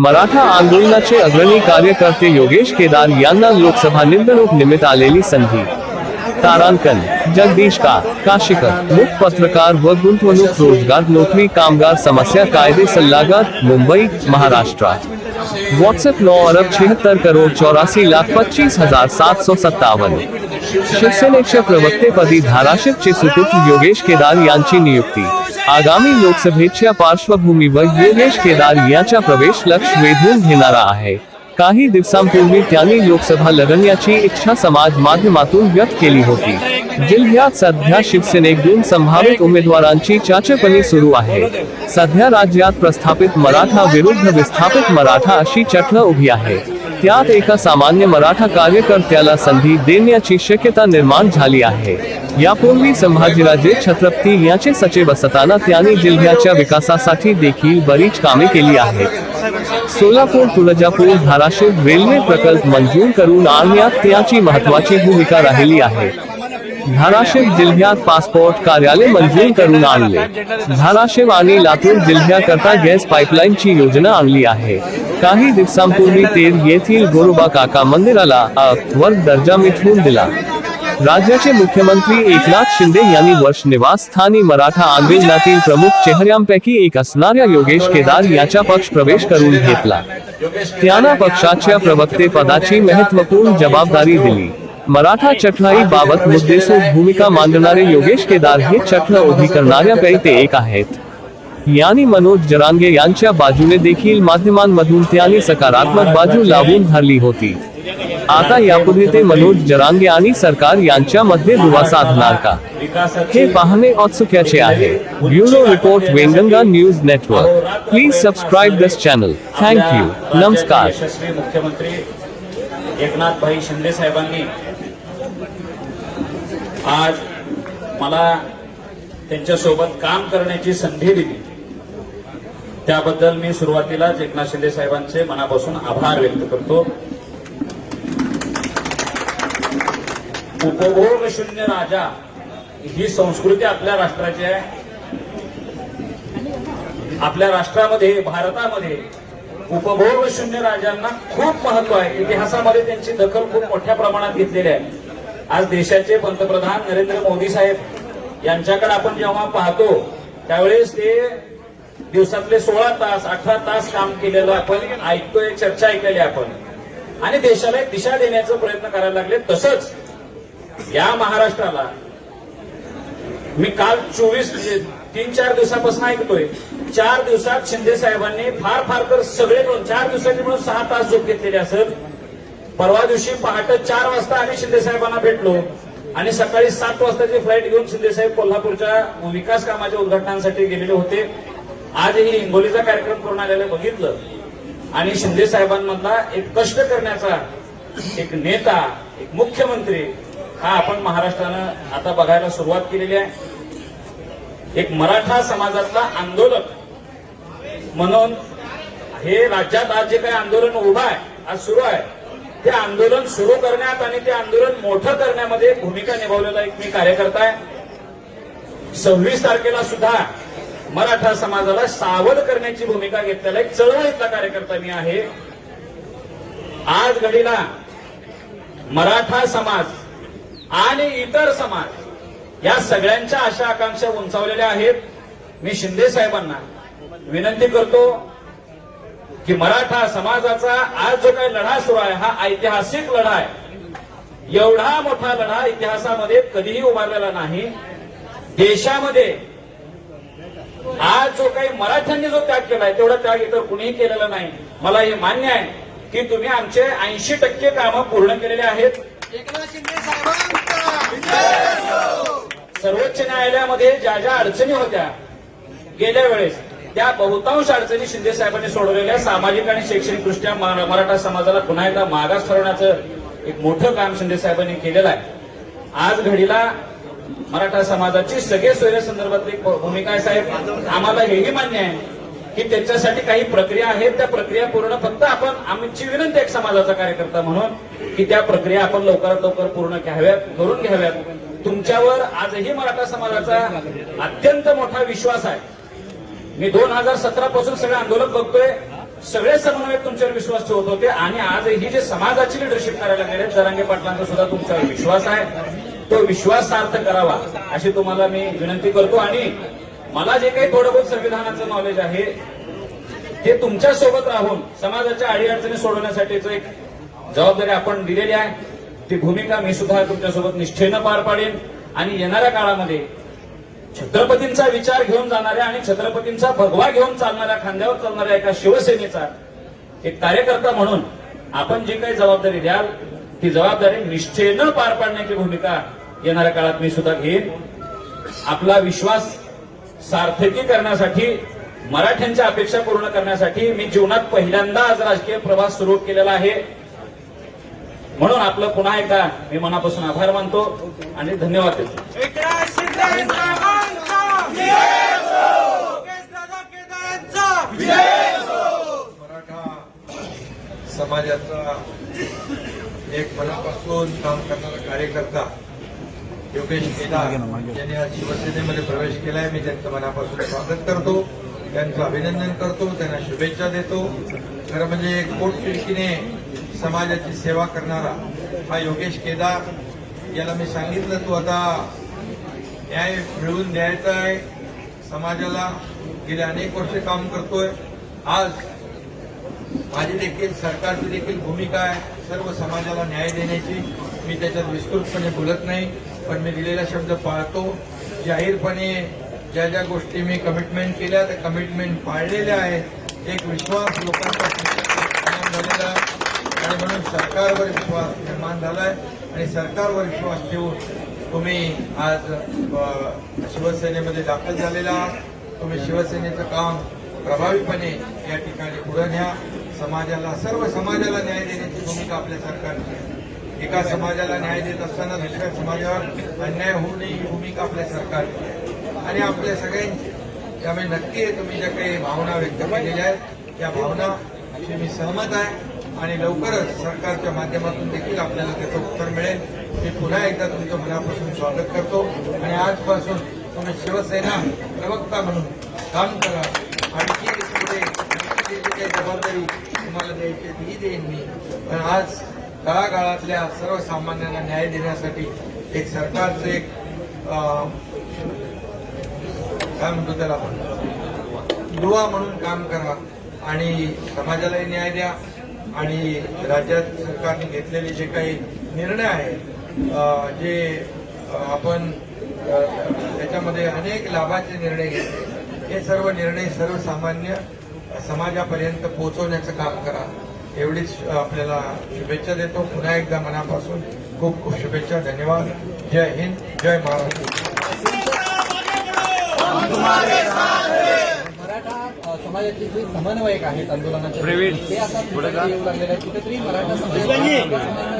मराठा आंदोलनाचे अग्रणी कार्यकर्ते योगेश केदार यांना लोकसभा निवडणूक निमित्त आलेली संधी. तारांकन जगदीश का काशिकर मुख पत्रकार व गुंतवणूक रोजगार नोकरी कामगार समस्या कायदे सल्लागार मुंबई महाराष्ट्र. व्हाट्सएप नौ अरब छिहत्तर करोड चौरासी लाख पच्चीस हजार सात सौ सत्तावन्न. शिवसेनेच्या प्रवक्तेपदी धाराशिवचे सुपुत्र योगेश केदार यांची नियुक्ती. आगामी लोकसभेच्या पार्श्वभूमीवर योगेश केदार यांचा प्रवेश लक्ष वेधून घेणारा आहे. काही दिवसांपूर्वी त्यांनी लोकसभा लढण्याची इच्छा समाज माध्यमातून व्यक्त केली होती. जिल्ह्यात सध्या शिवसेनेत दोन संभावित उमेदवारांची चाचपणी सुरू आहे. सध्या राज्यात प्रस्थापित मराठा विरुद्ध विस्थापित मराठा अशी चक्र उभी आहे. त्यात एका सामान्य मराठा कार्यकर्त्याला संधी देण्याची शक्यता निर्माण झाली आहे. यापूर्वी संभाजीराजे छत्रपती यांचे सचिव असताना त्यांनी जिल्ह्याच्या विकासासाठी देखील बरीच कामे केली आहेत. सोलापूर तुळजापूर धाराशिव रेल्वे प्रकल्प मंजूर करून आणण्यात त्याची महत्वाची भूमिका राहिली आहे. धाराशिव जिल्ह्यात पासपोर्ट कार्यालय मंजूर करून आणले. धाराशिव आणि लातूर जिल्ह्याकरता गॅस पाईपलाईनची योजना आणली आहे. काही दिवसांपूर्वी तेर येथील गोरोबा काका मंदिराला अ वर दर्जा मिठवून दिला. राज्याचे मुख्यमंत्री एकनाथ शिंदे यांनी वर्ष निवासस्थानी मराठा आंदोलनातील प्रमुख चेहऱ्यांपैकी एक असणाऱ्या योगेश केदार याचा पक्ष प्रवेश करून घेतला. त्यांना पक्षाच्या प्रवक्ते पदाची महत्त्वपूर्ण जबाबदारी दिली. मराठा चटलाई बाबत मुद्देसूद भूमिका मांडणारे योगेश केदार हे चक्र उभी करणाऱ्यापैकी ते एक आहेत. यांनी मनोज जरांगे यांच्या बाजूने देखील माध्यमांमधून त्यांनी सकारात्मक बाजू लावून धरली होती. आता यापुढे ते मनोज जरांगे आणि सरकार यांच्यामध्ये दुवा साधणार का? हे पाहणे औत्सुक्याचे आहे. Bureau report, Wainganga news network. Please subscribe this channel thank you नमस्कार. यशस्वी मुख्यमंत्री एकनाथ भाई शिंदे साहेबांनी आज मला त्यांच्या सोबत काम करण्याची संधी दिली. त्याबद्दल मी सुरुवातीला एकनाथ शिंदे साहेबांचे मनापासून आभार व्यक्त करतो. उपभोग शून्य राजा ही संस्कृती आपल्या राष्ट्राची आहे. आपल्या राष्ट्रामध्ये भारतामध्ये उपभोग शून्य राजांना खूप महत्त्व आहे. इतिहासामध्ये त्यांची दखल खूप मोठ्या प्रमाणात घेतलेली आहे. आज देशाचे पंतप्रधान नरेंद्र मोदी साहेब यांच्याकडे आपण जेव्हा पाहतो त्यावेळेस ते दिवसातले सोळा तास अठरा तास काम केलेलं आपण ऐकतोय चर्चा ऐकलेली आपण. आणि देशाला एक दिशा देण्याचा प्रयत्न करायला लागले. तसंच या महाराष्ट्राला मी काल चोवीस म्हणजे तीन चार दिवसापासून ऐकतोय. चार दिवसात शिंदे साहेबांनी फार फार तर सगळे दोन चार दिवसाची म्हणून सहा तास झोप घेतलेले असत परवा दिवशी पहाटे चार वाजता आम्ही शिंदे साहेबांना भेटलो. आणि सकाळी सात वाजताची फ्लाईट घेऊन शिंदे साहेब कोल्हापूरच्या विकास कामाच्या उद्घाटनासाठी गेलेले होते. आजही हिंगोलीचा कार्यक्रम करून आलेलं बघितलं. आणि शिंदे साहेबांमधला एक कष्ट करण्याचा एक नेता एक मुख्यमंत्री हा आपण महाराष्ट्रानं आता बघायला सुरुवात केलेली आहे. एक मराठा समाजातला आंदोलक म्हणून हे राज्यात आज जे काही आंदोलन उभं आहे आज सुरू आहे ते आंदोलन सुरू करण्यात आणि ते आंदोलन मोठं करण्यामध्ये भूमिका निभावलेला एक मी कार्यकर्ता आहे. सव्वीस तारखेला सुद्धा मराठा समाजाला सावध करण्याची भूमिका घेतलेला एक चळवळीतला कार्यकर्ता मी आहे. आज घडीला मराठा समाज आणि इतर समाज या सगळ्यांच्या आशा आकांक्षा उंचावलेल्या आहेत. मी शिंदे साहेबांना विनंती करतो की मराठा समाजाचा आज जो काही लढा सुरू आहे हा ऐतिहासिक लढा आहे. एवढा मोठा लढा इतिहासामध्ये कधीही उभारलेला नाही. देशामध्ये आज जो काही मराठ्यांनी जो त्याग केलाय तेवढा त्याग इतर कुणीही केलेला नाही. मला हे मान्य आहे की तुम्ही आमचे ऐंशी टक्के कामं पूर्ण केलेले आहेत. एकनाथ शिंदे साहेबांचा. सर्वोच्च न्यायालयामध्ये ज्या ज्या अडचणी होत्या गेल्या वेळेस त्या बहुतांश अडचणी शिंदे साहेबांनी सोडवलेल्या सामाजिक आणि शैक्षणिक दृष्ट्या मराठा समाजाला पुन्हा एकदा मागास ठरवण्याचं एक मोठं काम शिंदे साहेबांनी केलेलं आहे. आज घडीला मराठा समाजाची सगळे सोयऱ्या संदर्भातली भूमिका आहे साहेब. आम्हाला हेही मान्य आहे की त्याच्यासाठी काही प्रक्रिया आहेत. त्या प्रक्रिया पूर्ण फक्त आपण आमची विनंती एक समाजाचा कार्यकर्ता म्हणून की त्या प्रक्रिया आपण लवकरात लवकर पूर्ण घ्याव्यात करून घ्याव्यात. तुमच्यावर आजही मराठा समाजाचा अत्यंत मोठा विश्वास आहे. मी दोन हजार सतरा पासून सगळे आंदोलन बघतोय. सगळे समन्वयक तुमच्यावर विश्वास ठेवत होते आणि आज ही जे समाजाची लिडरशिप करायला गेले जरांगे पाटलांचा सुद्धा तुमच्यावर विश्वास आहे. तो विश्वास सार्थ करावा अशी तुम्हाला मी विनंती करतो. आणि मला जे काही थोडं बहुत संविधानाचं नॉलेज आहे ते तुमच्यासोबत राहून समाजाच्या अडीअडचणी सोडवण्यासाठीच एक जबाबदारी आपण दिलेली आहे. ती भूमिका मी सुद्धा तुमच्यासोबत निष्ठेनं पार पाडेन. आणि येणाऱ्या काळामध्ये छत्रपतींचा विचार घेऊन जाणाऱ्या आणि छत्रपतींचा भगवा घेऊन चालणाऱ्या खांद्यावर चालणाऱ्या एका शिवसेनेचा एक कार्यकर्ता म्हणून आपण जी काही जबाबदारी द्याल ती जबाबदारी निष्ठेनं पार पाडण्याची भूमिका येणाऱ्या काळात मी सुद्धा घेईन. आपला विश्वास सार्थकी करण्यासाठी मराठ्यांच्या अपेक्षा पूर्ण करण्यासाठी मी जीवनात पहिल्यांदा आज राजकीय प्रवास सुरू केलेला आहे. म्हणून आपलं पुन्हा एकदा मी मनापासून आभार मानतो आणि धन्यवाद देतो. समाजाचा एक मनापासून काम करणारा कार्यकर्ता योगेश केदार यांनी आज शिवसेनेमध्ये प्रवेश केलाय. मी त्यांचं मनापासून स्वागत करतो. त्यांचं अभिनंदन करतो. त्यांना शुभेच्छा देतो. खरं म्हणजे पोटतिडकीने समाजाची सेवा करणारा हा योगेश केदार याला मी सांगितलं तू आता न्याय मिळवून द्यायचा आहे. समाजाला गेले अनेक वर्ष काम करतोय. आज माझी देखील सरकारची देखील भूमिका आहे. सर्व समाजाला न्याय देण्याची. मी त्याच्यात विस्तृतपणे बोलत नाही. पण मी दिलेला शब्द पाळतो. जाहीरपणे ज्या ज्या गोष्टी मी कमिटमेंट केल्या त्या कमिटमेंट पाळलेल्या आहेत. एक विश्वास लोकांचा झालेला आणि म्हणून सरकारवर विश्वास निर्माण झालाय. आणि सरकारवर विश्वास ठेवून तुम्ही आज शिवसेनेमध्ये दाखल झालेला आहात. तुम्ही शिवसेनेचं काम प्रभावीपणे या ठिकाणी पुढे न्या. समाजाला सर्व समाजाला न्याय देण्याची भूमिका आपल्या सरकारची आहे. एका समाजाला न्याय देत असताना दुसऱ्या समाजावर अन्याय होऊ नये ही भूमिका आपल्या सरकारची आहे. आणि आपल्या सगळ्यांची त्यामुळे नक्की तुम्ही ज्या काही भावना व्यक्त केलेल्या आहेत त्या भावनाशी मी सहमत आहे. आणि लवकरच सरकारच्या माध्यमातून देखील आपल्याला त्याचं उत्तर मिळेल. मी पुन्हा एकदा तुमचं मनापासून स्वागत करतो. आणि आजपासून तुम्ही शिवसेना प्रवक्ता म्हणून काम करा. आणखी पुढे काही जबाबदारी तुम्हाला द्यायची ती देईन मी. पण आज तळागाळातल्या सर्वसामान्यांना न्याय देण्यासाठी एक सरकारचं एक काय म्हणतो त्याला? आपण दुवा म्हणून काम करा आणि समाजालाही न्याय द्या आणि राज्यात सरकारने घेतलेले जे काही निर्णय आहेत जे आपण त्याच्यामध्ये अनेक लाभाचे निर्णय घेतले हे सर्व निर्णय सर्वसामान्य समाजापर्यंत पोहोचवण्याचं काम करा. एवढीच आपल्याला शुभेच्छा देतो. पुन्हा एकदा मनापासून खूप खूप शुभेच्छा. धन्यवाद. जय हिंद जय महाराष्ट्र. समाजाचे जे समन्वयक आहेत आंदोलनाचे ते आता तुमच्याकडे येऊ लागलेले आहेत. कुठेतरी मराठा समाजाला